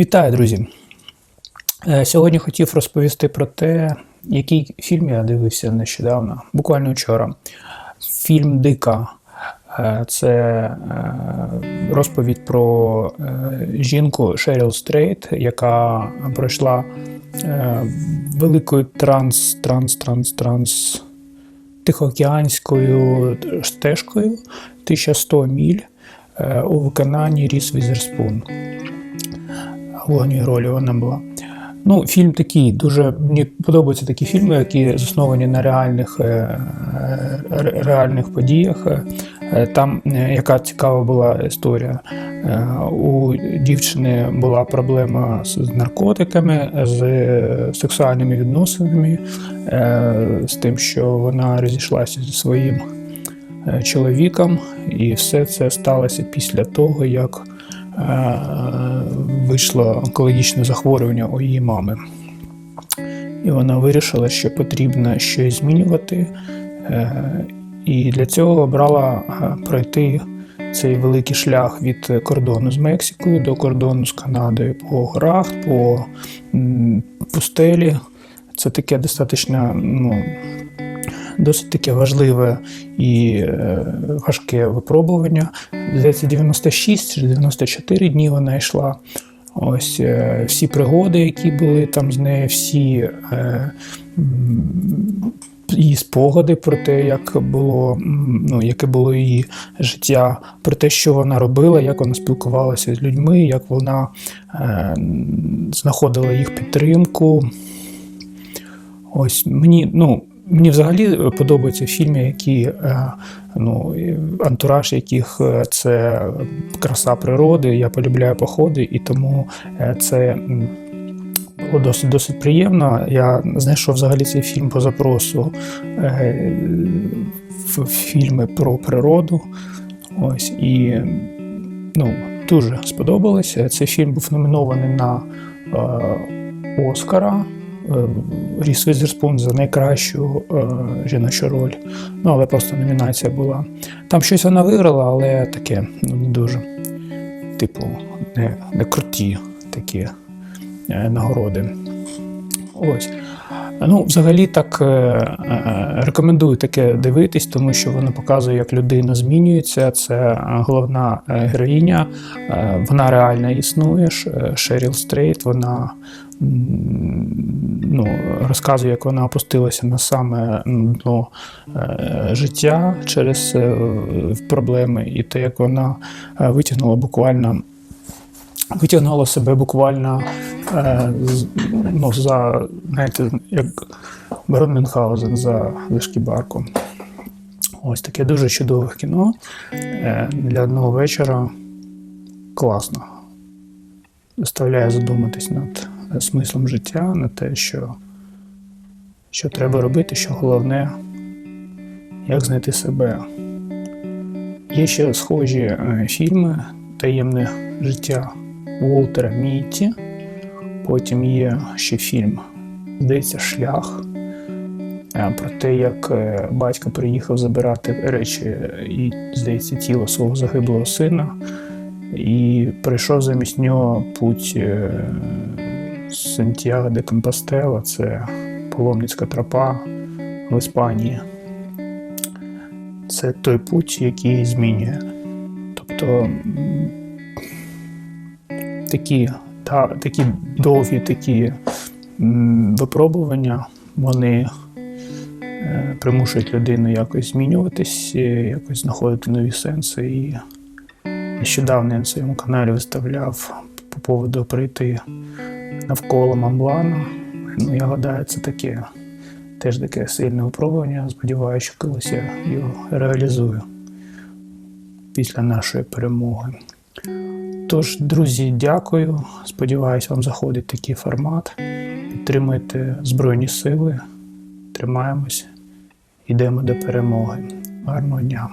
Вітаю, друзі! Е, Сьогодні хотів розповісти про те, який фільм я дивився нещодавно, буквально вчора. Фільм Дика. Е, Це е, розповідь про жінку Шеріл Стрейт, яка пройшла великою транс, транс, транс, транс Тихоокеанською стежкою 1100 міль у виконанні Ріс Візерспун в ролі вона була. Ну, фільм такий, дуже мені подобаються такі фільми, які засновані на реальних, е, е, ре- реальних подіях. Е, Там яка цікава була історія. У дівчини була проблема з наркотиками, з сексуальними відносинами, з тим, що вона розійшлася зі своїм чоловіком, і все це сталося після того, як вийшло онкологічне захворювання у її мами. І вона вирішила, що потрібно щось змінювати. е, І для цього обрала е, пройти цей великий шлях від кордону з Мексикою до кордону з Канадою по горах, по пустелі. Це таке достатньо ну, досить таке важливе і е, важке випробування. Здається, 96 чи 94 дні вона йшла. Ось е, всі пригоди, які були там з нею, всі е, її спогади про те, як було, ну, яке було її життя, про те, що вона робила, як вона спілкувалася з людьми, як вона е, знаходила їх підтримку. Ось мені, ну, мені взагалі подобаються фільми, які е, ну, антураж, яких е, це краса природи. Я полюбляю походи, і тому е, це було досить досить приємно. Я знайшов взагалі цей фільм по запросу е, в фільми про природу. Ось і ну, дуже сподобалося. Цей фільм був номінований на е, Оскара. Е, Ріс Візерспун за найкращу е, жіночу роль. Ну, але просто номінація була. Там щось вона виграла, але таке ну, не дуже. Типу, не, не круті такі е, нагороди. Ось. Ну, взагалі так е, е, рекомендую таке дивитись, тому що воно показує, як людина змінюється. Це е, головна героїня, вона реально існує. Шеріл Стрейт, вона ну, розказує, як вона опустилася на саме дно життя через проблеми, і те, як вона витягнула буквально витягнула себе буквально е, ну, за, знаєте, як Барон Мюнхгаузен за, за шкібарку. Ось таке дуже чудове кіно. Е, для одного вечора класно. Заставляє задуматись над е, смислом життя, на те, що, що треба робити, що головне, як знайти себе. Є ще схожі е, фільми Таємне життя Уолтера Мітті. Потім є ще фільм, здається, Шлях. е, Про те, як е, батько приїхав забирати речі е, і, здається, тіло свого загиблого сина, і прийшов замість нього путь Сантьяго де Компостела, це паломницька тропа в Іспанії. Це той путь, який змінює. Тобто такі, та, такі довгі такі м, випробування, вони е, примушують людину якось змінюватись, е, якось знаходити нові сенси. І нещодавно я на своєму каналі виставляв по поводу прийти навколо Мамблана. Ну, я гадаю, це таке теж таке сильне випробування. Сподіваюся, що колись я його реалізую після нашої перемоги. Тож, друзі, дякую. Сподіваюсь, вам заходить такий формат. Підтримуйте Збройні Сили. Тримаємось. Йдемо до перемоги. Гарного дня!